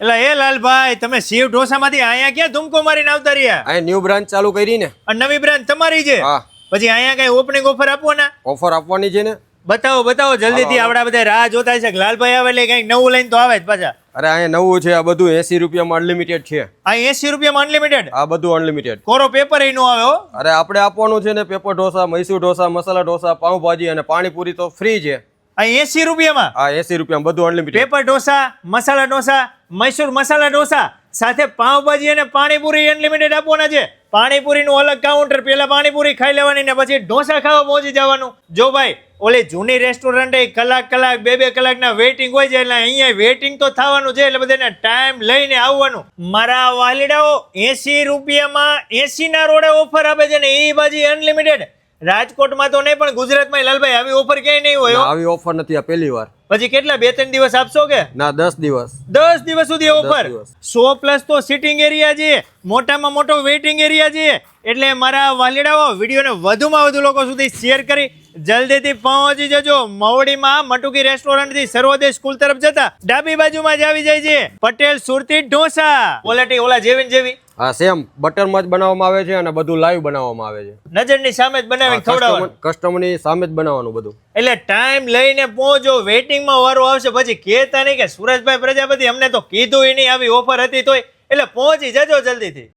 એટલે એ લાલભાઈ તમે શિવ ઢોસામાંથી અહીંયા ક્યાં ધૂમકો મારીને આવતા રહ્યા? અહીં ન્યૂ બ્રાન્ચ ચાલુ કરી ને. અને નવી બ્રાન્ચ તમારી છે? હા. પછી અહીંયા કઈ ઓપનિંગ ઓફર આપવાના? ઓફર આપવાની છે ને. બતાવો બતાવો જલ્દીથી આપડા બધા રાહ જોતા છે કે લાલભાઈ આવે એટલે કંઈક નવું લઈને તો આવે જ પાછા. અરે અહીંયા નવું છે આ બધું એસી રૂપિયામાં અનલિમિટેડ છે. આ એસી રૂપિયામાં અનલિમિટેડ આ બધું અનલિમિટેડ કોરો પેપર એનું આવે હો. અરે આપણે આપવાનું છે ને પેપર ઢોસા મૈસૂર ઢોસા મસાલા ઢોસા પાઉંભાજી અને પાણીપુરી તો ફ્રી છે. આ એસી રૂપિયામાં? આ એસી રૂપિયામાં બધું અનલિમિટેડ પેપર ઢોસા મસાલા ઢોસા મૈસૂર મસાલા ઢોસા સાથે પાવભાજી અને પાણીપુરી અનલિમિટેડ આપવાના છે. પાણીપુરીનું અલગ કાઉન્ટર પહેલાં પાણીપુરી ખાઈ લેવાની ને પછી ઢોસા ખાવા પહોંચી જવાનું. જો ભાઈ ઓલી જૂની રેસ્ટોરન્ટ કલાક કલાક બે બે કલાકના વેઇટિંગ હોય છે એટલે અહીંયા વેઇટિંગ તો થવાનું છે એટલે બધાને ટાઈમ લઈને આવવાનું. મારા વાલીડાઓ એસી રૂપિયામાં એસી ના રોડે ઓફર આપે છે ને એ બાજી અનલિમિટેડ રાજકોટમાં તો નહીં પણ ગુજરાતમાં લાલભાઈ આવી ઓફર ક્યાંય નહીં હોય આવી ઓફર નથી આ પહેલી વાર. પછી કેટલા બે ત્રણ દિવસ આપશો કે? ના દસ દિવસ. દસ દિવસ સુધી ઓફર. સો પ્લસ તો સિટિંગ એરિયા છે મોટામાં મોટો વેઇટિંગ એરિયા છે. એટલે મારા વાલીડાઓ વિડીયોને વધુમાં વધુ લોકો સુધી શેર કરી જલ્દીથી પહોંચી જજો. મવડીમાં મટુકી રેસ્ટોરન્ટથી સર્વોદય સ્કૂલ તરફ જતા ડાબી બાજુમાં જ આવી જાય છે. પટેલ સુરતી ઢોસા. ક્વોલિટી ઓલા જેવી જેવી. હા સેમ બટરમાં જ બનાવવામાં આવે છે અને બધું લાઈવ બનાવવામાં આવે છે. નજરની સામે જ બનાવીને ખવડાવવાનું. કસ્ટમરની સામે જ બનાવવાનું બધું. એટલે ટાઈમ લઈને પહોંચો. વેઇટિંગમાં વારો આવશે. પછી કહેતા નહીં કે સુરજભાઈ પ્રજાપતિ અમને તો કીધું નહીં. આવી ઓફર હતી તોય. એટલે પહોંચી જજો જલ્દીથી.